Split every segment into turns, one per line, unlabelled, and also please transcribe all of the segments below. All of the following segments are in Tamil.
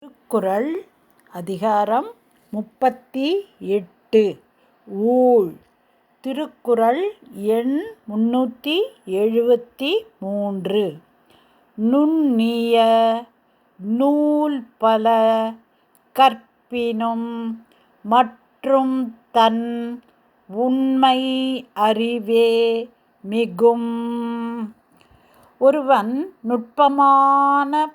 திருக்குறள் அதிகாரம் முப்பத்தி எட்டு. ஊழ். திருக்குறள் எண் முன்னூற்றி எழுபத்தி மூன்று. நுண்ணிய நூல் பல கற்பினும் மற்றும் தன் உண்மை அறிவே மிகும். ஒருவன் நுட்பமான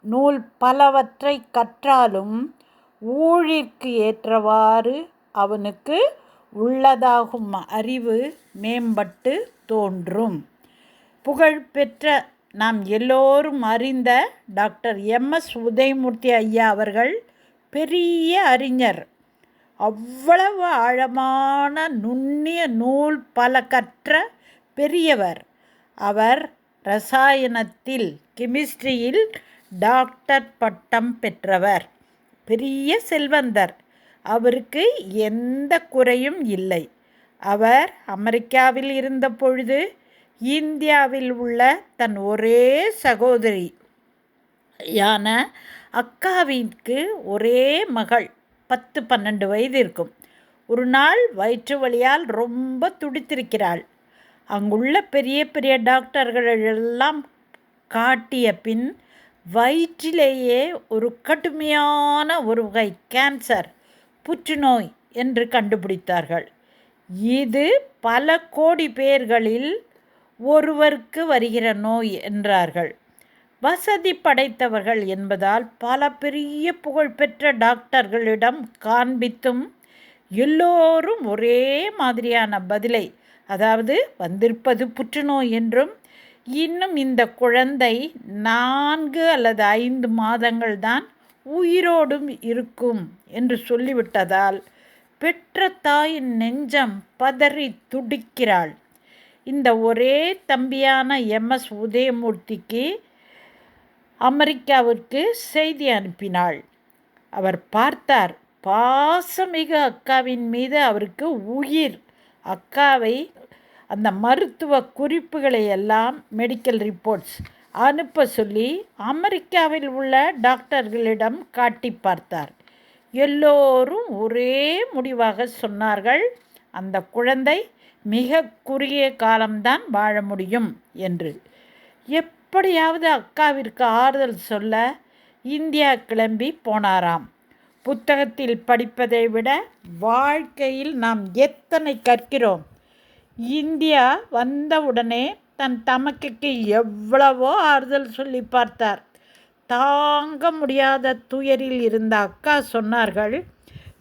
நூல் பலவற்றை கற்றாலும் ஊழிற்கு ஏற்றவாறு அவனுக்கு உள்ளதாகும் அறிவு மேம்பட்டு தோன்றும். புகழ்பெற்ற நாம் எல்லோரும் அறிந்த டாக்டர் எம்எஸ் உதயமூர்த்தி ஐயா அவர்கள் பெரிய அறிஞர். அவ்வளவு ஆழமான நுண்ணிய நூல் பல கற்ற பெரியவர். அவர் ரசாயனத்தில் கெமிஸ்ட்ரியில் டாக்டர் பட்டம் பெற்றவர். பெரிய செல்வந்தர். அவருக்கு எந்த குறையும் இல்லை. அவர் அமெரிக்காவில் இருந்த பொழுது இந்தியாவில் உள்ள தன் ஒரே சகோதரி யான அக்காவிற்கு ஒரே மகள் பத்து பன்னெண்டு வயது இருக்கும். ஒரு நாள் வயிற்று வழியால் ரொம்ப துடித்திருக்கிறாள். அங்குள்ள பெரிய பெரிய டாக்டர்கள் எல்லாம் காட்டிய பின் வயிற்றிலேயே ஒரு கடுமையான ஒரு வகை கேன்சர் புற்றுநோய் என்று கண்டுபிடித்தார்கள். இது பல கோடி பேர்களில் ஒருவருக்கு வருகிற நோய் என்றார்கள். வசதி படைத்தவர்கள் என்பதால் பல பெரிய புகழ்பெற்ற டாக்டர்களிடம் காண்பித்தும் எல்லோரும் ஒரே மாதிரியான பதிலை அதாவது வந்திருப்பது புற்றுநோய் என்றும் இன்னும் இந்த குழந்தை நான்கு அல்லது ஐந்து மாதங்கள் தான் உயிரோடும் இருக்கும் என்று சொல்லிவிட்டதால் பெற்ற தாயின் நெஞ்சம் பதறி துடிக்கிறாள். இந்த ஒரே தம்பியான எம்எஸ் உதயமூர்த்திக்கு அமெரிக்காவிற்கு செய்தி அனுப்பினாள். அவர் பார்த்தார் பாசமிகு அக்காவின் மீது அவருக்கு உயிர். அக்காவை அந்த மருத்துவ குறிப்புகளை எல்லாம் மெடிக்கல் ரிப்போர்ட்ஸ் அனுப்ப சொல்லி அமெரிக்காவில் உள்ள டாக்டர்களிடம் காட்டி பார்த்தார். எல்லோரும் ஒரே முடிவாக சொன்னார்கள் அந்த குழந்தை மிக குறுகிய காலம்தான் வாழ முடியும் என்று. எப்படியாவது அக்காவிற்கு ஆறுதல் சொல்ல இந்தியா கிளம்பி போனாராம். புத்தகத்தில் படிப்பதை விட வாழ்க்கையில் நாம் எத்தனை கற்கிறோம்? இந்தியா வந்தவுடனே தன் தமக்கைக்கு எவ்வளவோ ஆறுதல் சொல்லி பார்த்தார். தாங்க முடியாத துயரில் இருந்த அக்கா சொன்னார்கள்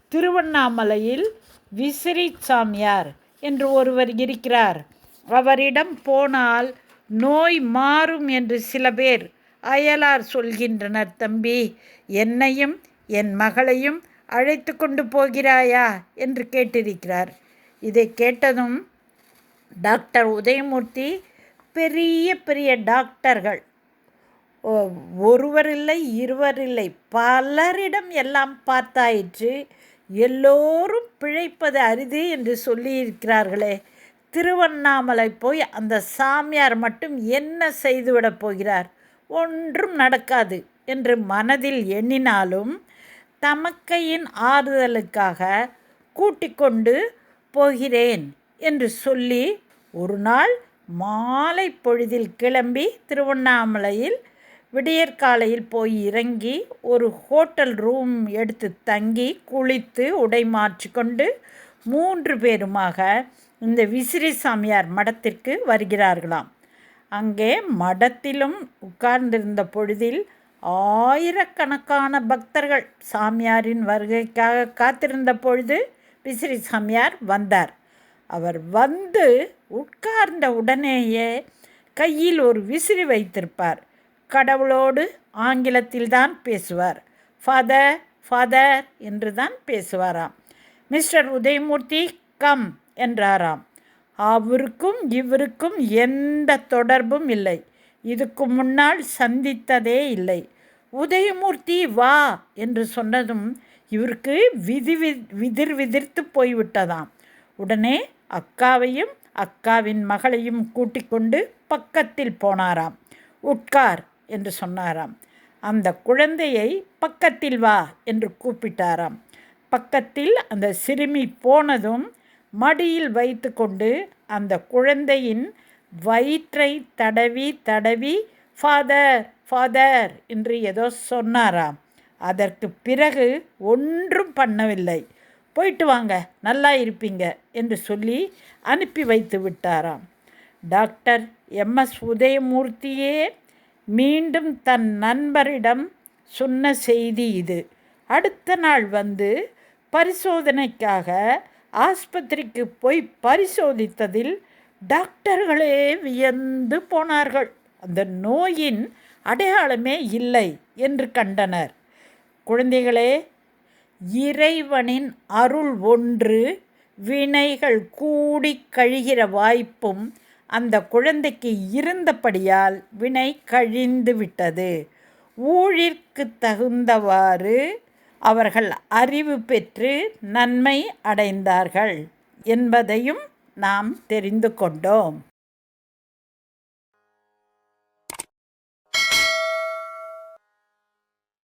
திருவண்ணாமலையில் விசிறி சாமியார் என்று ஒருவர் இருக்கிறார். அவரிடம் போனால் நோய் மாறும் என்று சில பேர் அயலார் சொல்கின்றனர் தம்பி. என்னையும் என் மகளையும் அழைத்து கொண்டு போகிறாயா? என்று கேட்டிருக்கிறார். இதை கேட்டதும் டாக்டர் உதயமூர்த்தி பெரிய பெரிய டாக்டர்கள். ஒருவர் இல்லை இருவர் இல்லை பலரிடம் எல்லாம் பார்த்தாயிற்று. எல்லோரும் பிழைப்பது அரிது என்று சொல்லியிருக்கிறார்களே. திருவண்ணாமலை போய் அந்த சாமியார் மட்டும் என்ன செய்துவிடப் போகிறார்? ஒன்றும் நடக்காது என்று மனதில் எண்ணினாலும் தமக்கையின் ஆறுதலுக்காக கூட்டிக் கொண்டு போகிறேன். என்று சொல்லி ஒரு நாள் மாலை பொழுதில் கிளம்பி திருவண்ணாமலையில் விடியற்காலையில் போய் இறங்கி ஒரு ஹோட்டல் ரூம் எடுத்து தங்கி குளித்து உடை மாற்றிக்கொண்டு மூன்று பேருமாக இந்த விசிறி சாமியார் மடத்திற்கு வருகிறார்களாம். அங்கே மடத்திலும் உட்கார்ந்திருந்த பொழுதில் ஆயிரக்கணக்கான பக்தர்கள் சாமியாரின் வருகைக்காக காத்திருந்த பொழுது விசிறி சாமியார் வந்தார். அவர் வந்து உட்கார்ந்த உடனேயே கையில் ஒரு விசிறி வைத்திருப்பார். கடவுளோடு ஆங்கிலத்தில் தான் பேசுவார். ஃபாதர் ஃபாதர் என்று தான் பேசுவாராம். மிஸ்டர் உதயமூர்த்தி கம் என்றாராம். அவருக்கும் இவருக்கும் எந்த தொடர்பும் இல்லை. இதுக்கு முன்னால் சந்தித்ததே இல்லை. உதயமூர்த்தி வா என்று சொன்னதும் இவருக்கு விதி விதிர் விதிர்த்து போய்விட்டதாம். உடனே அக்காவையும் அக்காவின் மகளையும் கூட்டிக் கொண்டு பக்கத்தில் போனாராம். உட்கார் என்று சொன்னாராம். அந்த குழந்தையை பக்கத்தில் வா என்று கூப்பிட்டாராம். பக்கத்தில் அந்த சிறுமி போனதும் மடியில் வைத்து கொண்டு அந்த குழந்தையின் வயிற்றை தடவி தடவி ஃபாதர் ஃபாதர் என்று ஏதோ சொன்னாராம். அதற்கு பிறகு ஒன்றும் பண்ணவில்லை. போயிட்டு வாங்க நல்லா இருப்பீங்க என்று சொல்லி அனுப்பி வைத்து விட்டாராம். டாக்டர் எம்எஸ் உதயமூர்த்தியே மீண்டும் தன் நண்பரிடம் சொன்ன செய்தி இது. அடுத்த நாள் வந்து பரிசோதனைக்காக ஆஸ்பத்திரிக்கு போய் பரிசோதித்ததில் டாக்டர்களே வியந்து போனார்கள். அந்த நோயின் அடையாளமே இல்லை என்று கண்டனர். குழந்தைகளே இறைவனின் அருள் ஒன்று வினைகள் கூடி கழிகிற வாய்ப்பும் அந்த குழந்தைக்கு இருந்தபடியால் வினை கழிந்து விட்டது. ஊழிற்கு தகுந்தவாறு அவர்கள் அறிவு பெற்று நன்மை அடைந்தார்கள் என்பதையும் நாம் தெரிந்து கொண்டோம்.